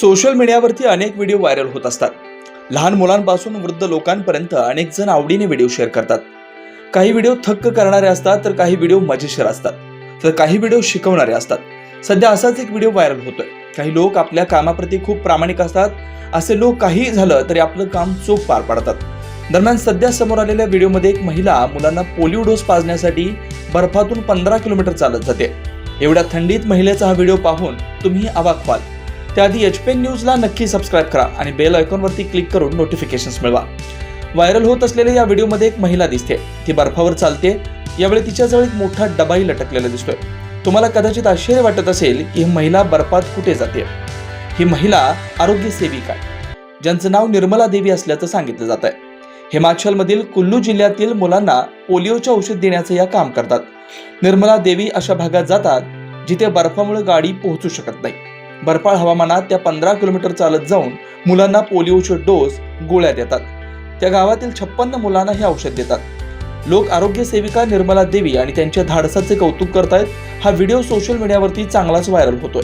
Social मीडियावरती अनेक video viral होत असतात. लहान मुलांपासून वृद्ध लोकांपर्यंत अनेक जण आवडीने व्हिडिओ शेअर करतात. काही व्हिडिओ थक्क करणारे असतात तर काही व्हिडिओ मजेशीर असतात. तर काही व्हिडिओ शिकवणारे असतात. सध्या असाच एक व्हिडिओ व्हायरल होतोय. काही लोक आपल्या कामाप्रती खूप प्रामाणिक असतात. असे लोक काही झालं तरी आपलं काम चोख पार पाडतात. दरम्यान सध्या समोर आलेल्या व्हिडिओमध्ये एक महिला मुलांना पोलिओ डोस पाजण्यासाठी बर्फातून पंधरा किलोमीटर चालत जाते. एवढ्या थंडीत महिलेचा हा व्हिडिओ पाहून तुम्ही अवाक व्हाल त्याआधी एच पी एन न्यूजला नक्की सबस्क्राईब करा आणि बेल आयकॉनवरती क्लिक करून नोटिफिकेशन्स मिळवा. व्हायरल होत असलेल्या या व्हिडिओमध्ये एक महिला दिसते. ती बर्फावर चालते. यावेळी तिच्याजवळ एक मोठा डबाही लटकलेला दिसतोय. तुम्हाला कदाचित आश्चर्य वाटत असेल की ही महिला बर्फात कुठे जाते? ही महिला आरोग्य सेविका आहे. ज्यांचं नाव निर्मला देवी असल्याचं सांगितलं जात आहे हिमाचलमधील कुल्लू जिल्ह्यातील मुलांना पोलिओचे औषध देण्याचं या काम करतात. निर्मला देवी अशा भागात जातात जिथे बर्फामुळे गाडी पोहोचू शकत नाही. बर्फाळ हवामानात त्या पंधरा किलोमीटर चालत जाऊन मुलांना पोलिओचे डोस गोळ्या देतात त्या गावातील छप्पन्न मुलांना हे औषध देतात. लोक आरोग्य सेविका निर्मला देवी आणि त्यांच्या धाडसाचे कौतुक करतायत. हा व्हिडिओ सोशल मीडियावरती चांगलाच व्हायरल होतोय.